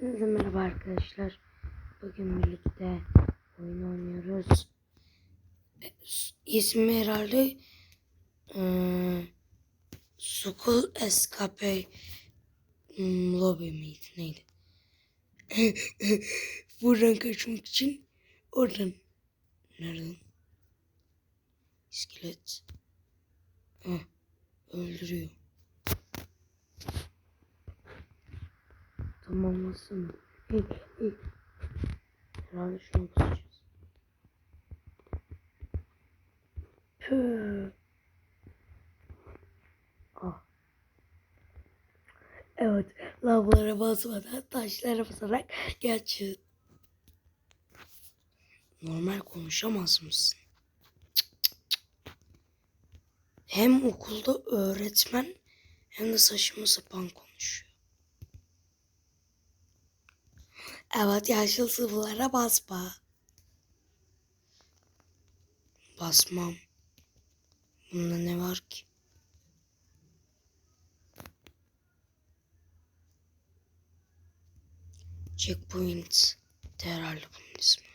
Hepinize merhaba arkadaşlar. Bugün birlikte oyun oynuyoruz. E, İsmi herhalde eee School Escape Lobby miydi neydi? Buradan kaçmak için oradan. Nereden? İskelet. Heh, öldürüyor. Tamamlasın. Hey, hey. Herhalde şunu basacağız. Püh. Ah. Evet, lavlara basmadan taşlara basarak geçin. Normal konuşamaz mısın? Hem okulda öğretmen hem de saçma sapan konuşuyor. Evet yaşlı sıvılara basma. Basmam. Bunda ne var ki? Checkpoint. de Herhalde bunun ismi.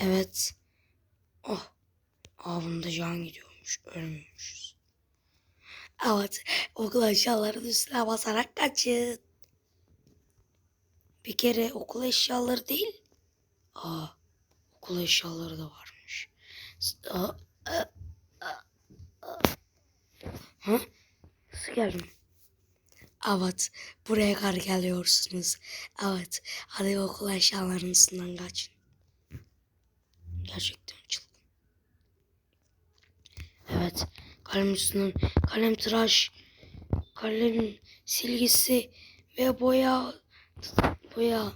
Evet. Oh. Aa bunda can gidiyormuş. Ölmüyormuşuz. Evet. Okul aşağıların üstüne basarak kaçın. Bir kere okul eşyaları değil. Aa, okul eşyaları da varmış. Ha? Nasıl geldim? Evet, buraya kar geliyorsunuz. Evet, hadi okul eşyalarının üstünden kaçın. Gerçekten çılgın. Evet, kalem üstünden kalem tıraş, kalem silgisi ve boya boya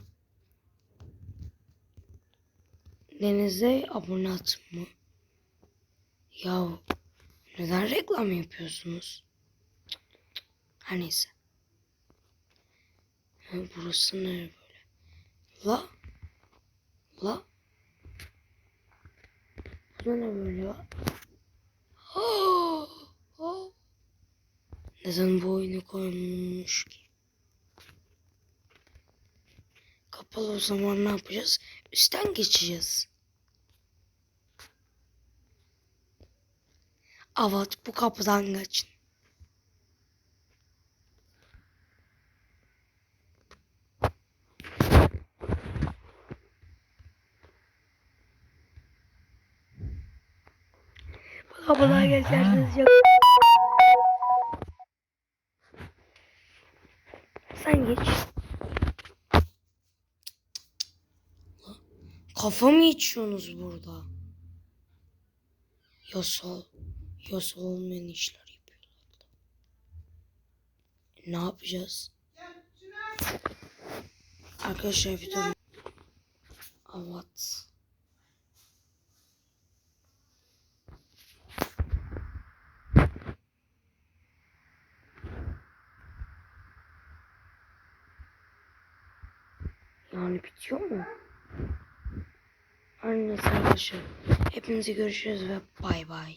Denize abone atma. Ya neden reklam yapıyorsunuz? Her neyse. Burası ne böyle? La. La. Bu ne böyle ya? Neden bu oyunu koymuş ki? Kapalı o zaman ne yapacağız? Üstten geçeceğiz. Evet bu kapıdan kaçın. Bu kapıdan geçersiniz yok. Sen geç. Kafa mı içiyorsunuz burada? Yasal, yasal olmayan işler yapıyorlar. Ne yapacağız? Arkadaşlar durun. Evet. Yani bitiyor mu? Neyse arkadaşlar. Hepinize görüşürüz ve bay bay.